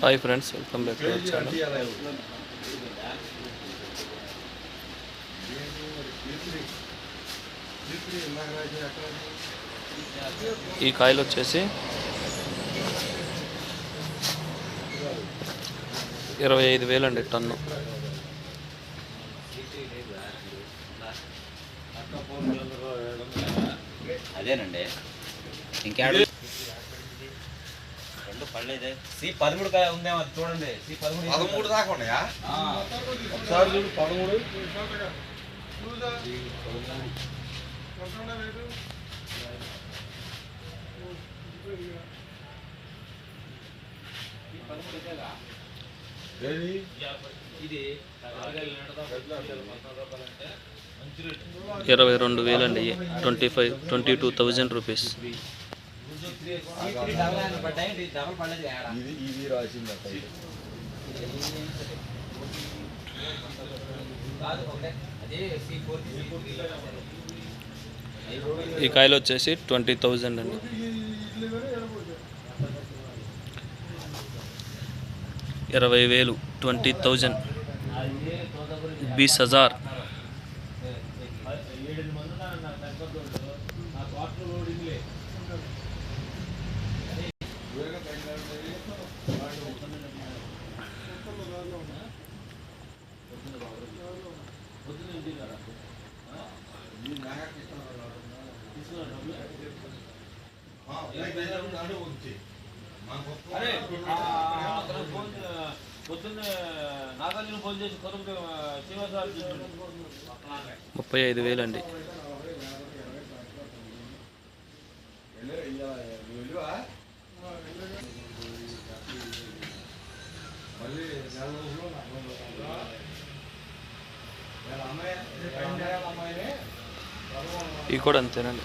Hi friends welcome back to our channel ఈ కాయలు వచ్చేసి ఇరవై ఐదు వేలు అండి టన్ను. అదేనండి. ఇంకేడు? సి పదమూడు కాయ ఉందేమో అది చూడండి. సి పదమూడు పదమూడు దాకా ఉన్నాయా? ఆ. ఒకసారి చూడు పదమూడు. ఏది? ఇది ఇరవై రెండు వేలు అండి twenty five twenty two thousand rupees. ఇది ఇది రాసింది ఈ కాయలు వచ్చేసి ట్వంటీ థౌజండ్ అండి. ఇరవై వేలు ట్వంటీ థౌజండ్. బీస్ హజార్ ఏడు మంది ముప్పై ఐదు వేలు అండి? మళ్ళీ అమ్మాయి ఇవి కూడా అంతేనండి.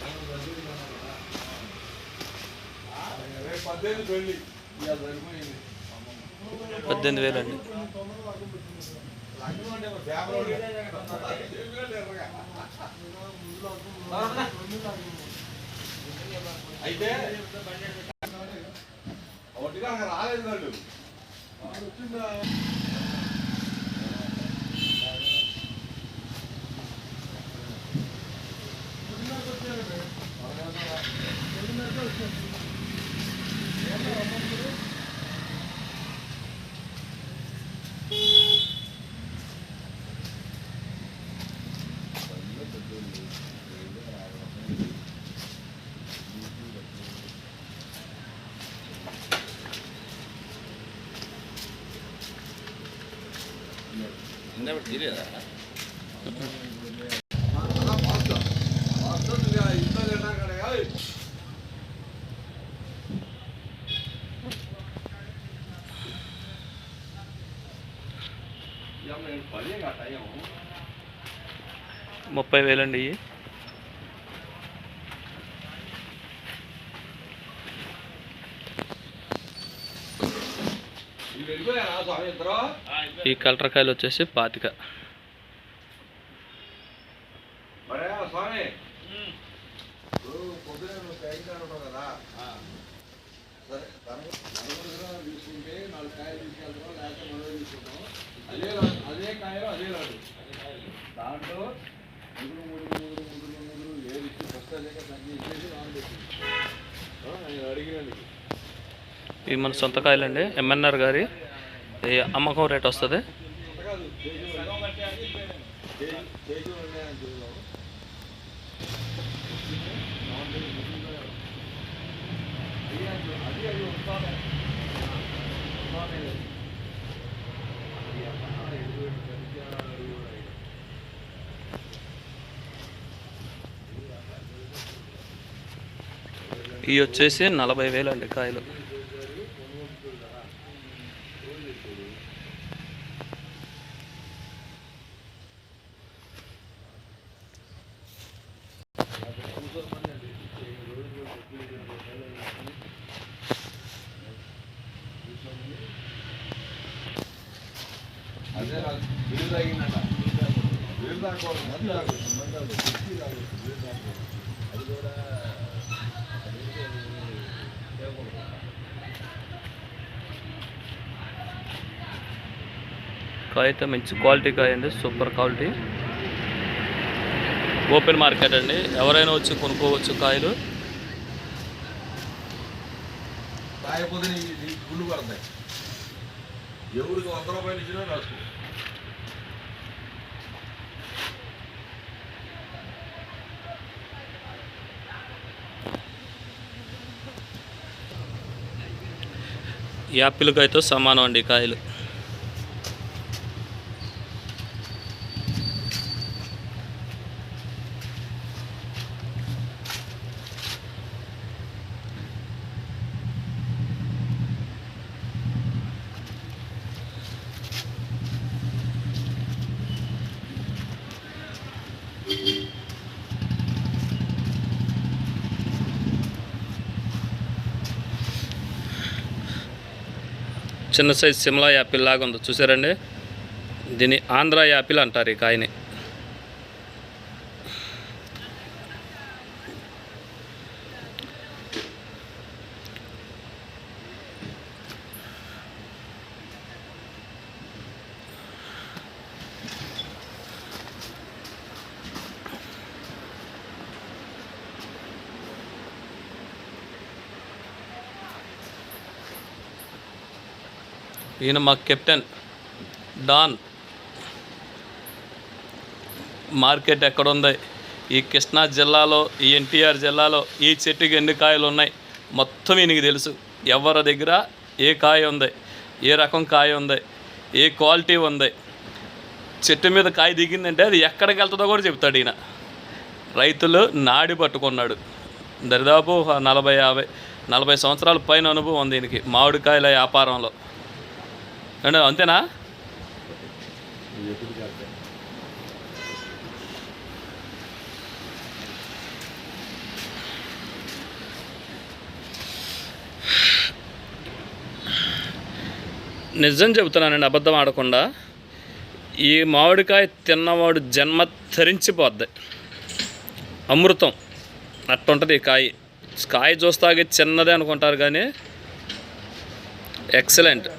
పద్దెనిమిది వేలు అండి. అయితే Never did it. ముప్పై వేలు అండి ఇవి. ఈ కలరకాయలు వచ్చేసి పాతిక. ఇవి మన సొంత కాయలండి. ఎంఎన్ఆర్ గారి. అమ్మకం రేట్ వస్తుంది. ఇవి వచ్చేసి నలభై వేలు అండి కాయలు. కాయ అయితే మంచి క్వాలిటీ కాయ అండి సూపర్ క్వాలిటీ. ఓపెన్ మార్కెట్ అండి. ఎవరైనా వచ్చి కొనుక్కోవచ్చు కాయలు. కాయపోతే గుళ్ళు ఎవరికి వంద రూపాయలు ఇచ్చినా రాసుకో. యాపిల్ కాయతో సమానం అండి కాయలు. చిన్న సైజ్ సిమ్లా యాపిల్ లాగా ఉంది చూసారండి? దీన్ని ఆంధ్ర యాపిల్ అంటారు ఈ కాయని ఈయన మా కెప్టెన్ డాన్. మార్కెట్ ఎక్కడ ఉంది ఈ కృష్ణా జిల్లాలో ఈ ఎన్టీఆర్ జిల్లాలో ఈ చెట్టుకి ఎన్ని కాయలు ఉన్నాయి మొత్తం ఈయనకి తెలుసు. ఎవరి దగ్గర ఏ కాయ ఉంది? ఏ రకం కాయ ఉంది? ఏ క్వాలిటీ ఉంది? చెట్టు మీద కాయ దిగిందంటే అది ఎక్కడికి వెళ్తుందో కూడా చెప్తాడు ఈయన. రైతులు నాడి పట్టుకున్నాడు. దరిదాపు నలభై యాభై నలభై సంవత్సరాల పైన అనుభవం ఉంది ఈయనకి మామిడికాయల వ్యాపారంలో. అంటే అంతేనా? నిజం చెబుతున్నానండి అబద్ధం ఆడకుండా. ఈ మామిడికాయ తిన్నవాడు జన్మ ధరించిపోద్ది. అమృతం. అట్టుంటుంది ఈ కాయ. కాయ చూస్తాగే చిన్నదే అనుకుంటారు కానీ ఎక్సలెంట్.